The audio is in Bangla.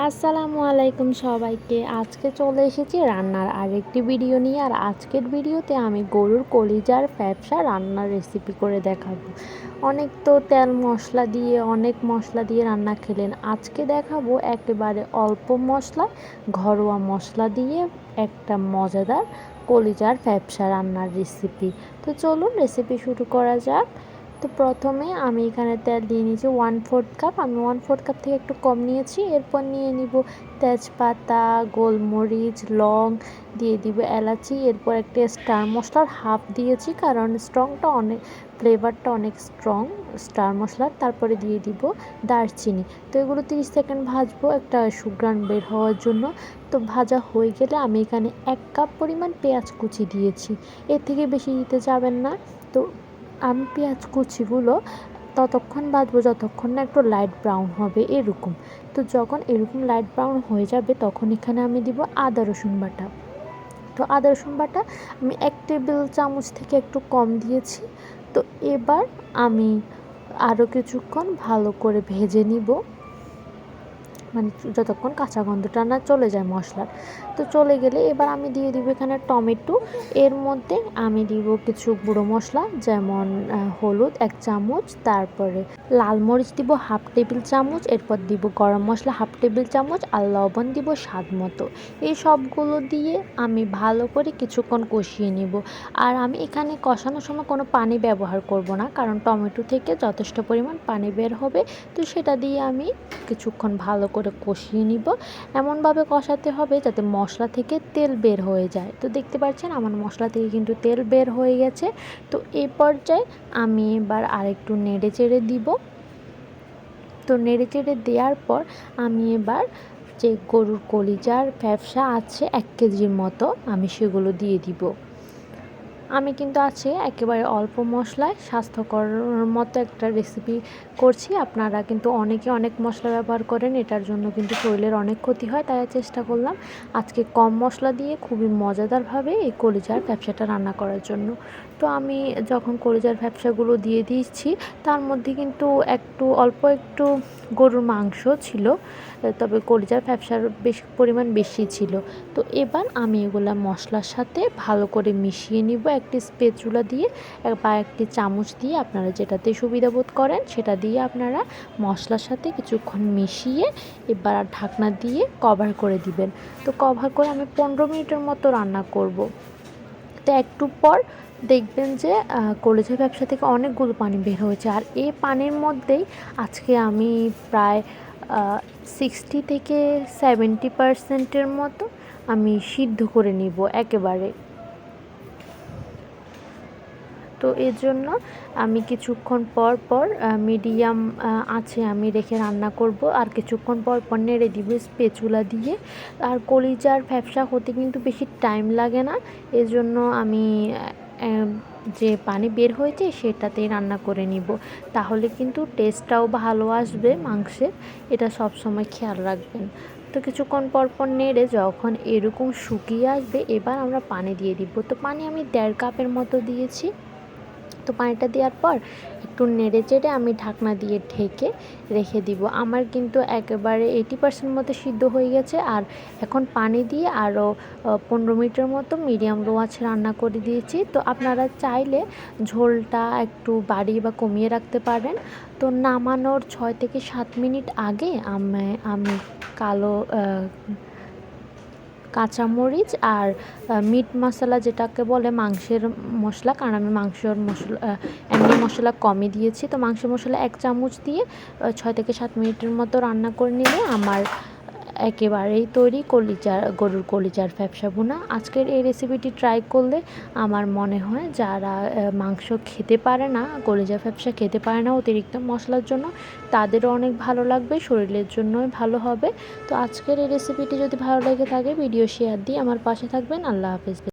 আসসালামু আলাইকুম সবাইকে। আজকে চলে এসেছি রান্নার আরেকটি ভিডিও নিয়ে, আর আজকের ভিডিওতে আমি গরুর কলিজার ব্যবসা রান্নার রেসিপি করে দেখাবো। অনেক তো তেল মশলা দিয়ে, অনেক মশলা দিয়ে রান্না খেলেন। আজকে দেখাবো একেবারে অল্প মশলা, ঘরোয়া মশলা দিয়ে একটা মজাদার কলিজার ব্যবসা রান্নার রেসিপি তো চলুন রেসিপি শুরু করা যাক। তো প্রথমে আমি এখানে তেল দিয়ে নিয়েছি ওয়ান ফোর্থ কাপ আমি ওয়ান ফোর্থ কাপ থেকে একটু কম নিয়েছি, এরপর নিয়ে নিব তেজপাতা, গোলমরিচ, লং, দিয়ে দিব এলাচি, এরপর একটা স্টার মশলার হাফ দিয়েছি কারণ স্ট্রংটা অনেক ফ্লেভারটা অনেক স্ট্রং স্টার মশলার, তারপরে দিয়ে দিব দারচিনি। তো এগুলো তিরিশ সেকেন্ড ভাজবো একটা সুগ্রান বের হওয়ার জন্য। তো ভাজা হয়ে গেলে আমি এখানে এক কাপ পরিমাণ পেঁয়াজ কুচি দিয়েছি, এর থেকে বেশি দিতে যাবেন না। তো আমি পেঁয়াজ কুচিগুলো ততক্ষণ বাঁধবো যতক্ষণ না একটু লাইট ব্রাউন হবে এরকম। তো যখন এরকম লাইট ব্রাউন হয়ে যাবে, তখন এখানে আমি দিব আদা রসুন বাটা। তো আদা রসুন বাটা আমি এক টেবিল চামচ থেকে একটু কম দিয়েছি। তো এবার আমি আরও কিছুক্ষণ ভালো করে ভেজে নিব। মানে যতক্ষণ কাঁচা গন্ধটা না চলে যায় মশলার। তো চলে গেলে এবার আমি দিয়ে দিব এখানে টমেটো। এর মধ্যে আমি দিব কিছু গুঁড়ো মশলা, যেমন হলুদ এক চামচ, তারপরে লাল মরিচ দিব হাফ টেবিল চামচ, এরপর দিব গরম মশলা হাফ টেবিল চামচ আর লবণ দিব স্বাদ মতো। এই সবগুলো দিয়ে আমি ভালো করে কিছুক্ষণ কষিয়ে নিব। আর আমি এখানে কষানোর সময় কোনো পানি ব্যবহার করব না, কারণ টমেটো থেকে যথেষ্ট পরিমাণ পানি বের হবে। তো সেটা দিয়ে আমি কিছুক্ষণ ভালো করে কষিয়ে নিব। এমনভাবে কষাতে হবে যাতে মশলা থেকে তেল বের হয়ে যায়। তো দেখতে পাচ্ছেন আমার মশলা থেকে কিন্তু তেল বের হয়ে গেছে। তো এই পর্যায়ে আমি এবার আরেকটু নেড়ে চেড়ে দিব। তো নেড়ে চেড়ে দেওয়ার পর আমি এবার যে গরুর কলিজার ব্যবসা আছে এক কেজির মতো আমি সেগুলো দিয়ে দিব। আমি কিন্তু আছে একেবারে অল্প মশলায়, স্বাস্থ্যকর মতো একটা রেসিপি করছি। আপনারা কিন্তু অনেকে অনেক মশলা ব্যবহার করেন, এটার জন্য কিন্তু শরীরের অনেক ক্ষতি হয়, তাই চেষ্টা করলাম। আজকে কম মশলা দিয়ে খুবই মজাদারভাবে এই কলিজার ব্যবসাটা রান্না করার জন্য। তো আমি যখন কলিজার ব্যবসাগুলো দিয়ে দিয়েছি, তার মধ্যে কিন্তু একটু, অল্প একটু গরুর মাংস ছিল, তবে কলিজার ব্যবসার বেশ পরিমাণ বেশি ছিল। তো এবার আমি এগুলা মশলার সাথে ভালো করে মিশিয়ে নিব একটি স্পেচুলা দিয়ে বা একটি চামচ দিয়ে আপনারা যেটাতে সুবিধা বোধ করেন সেটা দিয়ে আপনারা মশলার সাথে কিছুক্ষণ মিশিয়ে এবার ঢাকনা দিয়ে কভার করে দিবেন। তো কভার করে আমি পনেরো মিনিটের মতো রান্না করব। তো একটু পর দেখবেন যে কলেজের ব্যবসা থেকে অনেকগুলো পানি বের হয়েছে। আর এই পানির মধ্যেই আজকে আমি প্রায় সিক্সটি থেকে সেভেন্টি পারসেন্টের মতো আমি সিদ্ধ করে নিব একেবারে। তো এর জন্য আমি কিছুক্ষণ পর পর মিডিয়াম আছে আমি রেখে রান্না করব। আর কিছুক্ষণ পর পর নেড়ে দিব স্পেচুলা দিয়ে। আর কলিজার ব্যবসা হতে কিন্তু বেশি টাইম লাগে না। এজন্য আমি যে পানি বের হয়েছে সেটাতেই রান্না করে নিব। তাহলে কিন্তু টেস্টটাও ভালো আসবে মাংসের। এটা সব সময় খেয়াল রাখবেন। তো কিছুক্ষণ পর পর নেড়ে যখন এরকম শুকিয়ে আসবে, এবার আমরা পানি দিয়ে দিব। তো পানি আমি দেড় কাপের মতো দিয়েছি। তো পানিটা দেওয়ার পর একটু নেড়ে চেড়ে আমি ঢাকনা দিয়ে ঢেকে রেখে দিব। আমার কিন্তু একেবারে এইটি পার্সেন্ট মতো সিদ্ধ হয়ে গেছে আর এখন পানি দিয়ে আরও পনেরো মিনিটের মতো মিডিয়াম লো আছে রান্না করে দিয়েছি। তো আপনারা চাইলে ঝোলটা একটু বাড়িয়ে বা কমিয়ে রাখতে পারেন। তো নামানোর ছয় থেকে সাত মিনিট আগে আমি আমি কালো কাঁচামরিচ আর মিট মশলা যেটাকে বলে মাংসের মশলা, কারণ আমি মাংসের মশলা এমনি মশলা কমই দিয়েছি। তো মাংসের মশলা এক চামচ দিয়ে ছয় থেকে সাত মিনিটের মতো রান্না করে নিলে আমার একেবারেই তৈরি কলিজার, গরুর কলিচার ফ্যাপসা বোনা আজকের এই রেসিপিটি ট্রাই করলে আমার মনে হয় যারা মাংস খেতে পারে না কলিজা ফ্যাপসা খেতে পারে না অতিরিক্ত মশলার জন্য, তাদেরও অনেক ভালো লাগবে, শরীরের জন্যই ভালো হবে। তো আজকের এই রেসিপিটি যদি ভালো লেগে থাকে ভিডিও শেয়ার দিয়ে আমার পাশে থাকবেন। আল্লাহ হাফিজ।